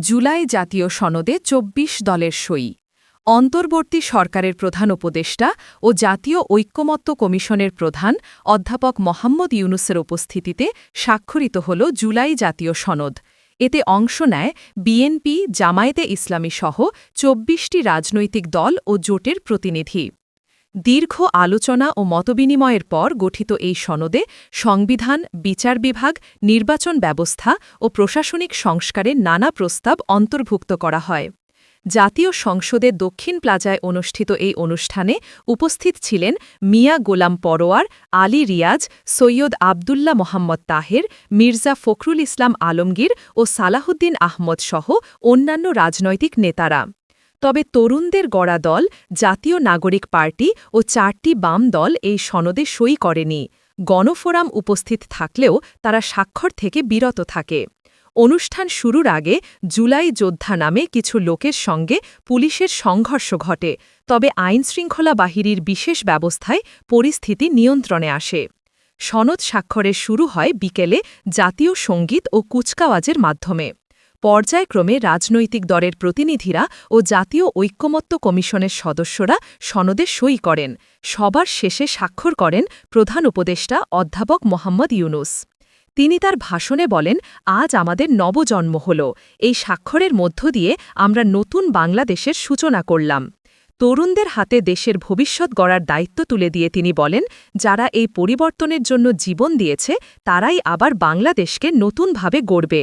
জুলাই জাতীয় সনদে ২৪ দলের সই। অন্তর্বর্তী সরকারের প্রধান উপদেষ্টা ও জাতীয় ঐক্যমত্য কমিশনের প্রধান অধ্যাপক মোহাম্মদ ইউনুসের উপস্থিতিতে স্বাক্ষরিত হল জুলাই জাতীয় সনদ। এতে অংশ নেয় বিএনপি, জামায়েতে ইসলামী সহ চব্বিশটি রাজনৈতিক দল ও জোটের প্রতিনিধি। দীর্ঘ আলোচনা ও মতবিনিময়ের পর গঠিত এই সনদে সংবিধান, বিচার বিভাগ, নির্বাচন ব্যবস্থা ও প্রশাসনিক সংস্কারের নানা প্রস্তাব অন্তর্ভুক্ত করা হয়। জাতীয় সংসদে দক্ষিণ প্লাজায় অনুষ্ঠিত এই অনুষ্ঠানে উপস্থিত ছিলেন মিয়া গোলাম পরোয়ার, আলী রিয়াজ, সৈয়দ আবদুল্লাহ মোহাম্মদ তাহের, মির্জা ফখরুল ইসলাম আলমগীর ও সালাহুদ্দিন আহমদ সহ অন্যান্য রাজনৈতিক নেতারা। তবে তরুণদের গড়া দল, জাতীয় নাগরিক পার্টি ও চারটি বাম দল এই সনদে সই করেনি। গণফোরাম উপস্থিত থাকলেও তারা স্বাক্ষর থেকে বিরত থাকে। অনুষ্ঠান শুরুর আগে জুলাই যোদ্ধা নামে কিছু লোকের সঙ্গে পুলিশের সংঘর্ষ ঘটে, তবে আইনশৃঙ্খলা বাহিনীর বিশেষ ব্যবস্থায় পরিস্থিতি নিয়ন্ত্রণে আসে। সনদ স্বাক্ষরের শুরু হয় বিকেলে জাতীয় সংগীত ও কুচকাওয়াজের মাধ্যমে। পর্যায়ক্রমে রাজনৈতিক দলের প্রতিনিধিরা ও জাতীয় ঐক্যমত্য কমিশনের সদস্যরা সনদে সই করেন। সবার শেষে স্বাক্ষর করেন প্রধান উপদেষ্টা অধ্যাপক মোহাম্মদ ইউনুস। তিনি তার ভাষণে বলেন, আজ আমাদের নবজন্ম হল। এই স্বাক্ষরের মধ্য দিয়ে আমরা নতুন বাংলাদেশের সূচনা করলাম। তরুণদের হাতে দেশের ভবিষ্যৎ গড়ার দায়িত্ব তুলে দিয়ে তিনি বলেন, যারা এই পরিবর্তনের জন্য জীবন দিয়েছে, তারাই আবার বাংলাদেশকে নতুনভাবে গড়বে।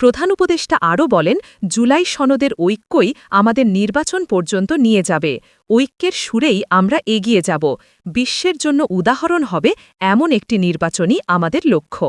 প্রধান উপদেষ্টা আরও বলেন, জুলাই সনদের ঐক্যই আমাদের নির্বাচন পর্যন্ত নিয়ে যাবে। ঐক্যের সুরেই আমরা এগিয়ে যাব। বিশ্বের জন্য উদাহরণ হবে এমন একটি নির্বাচনই আমাদের লক্ষ্য।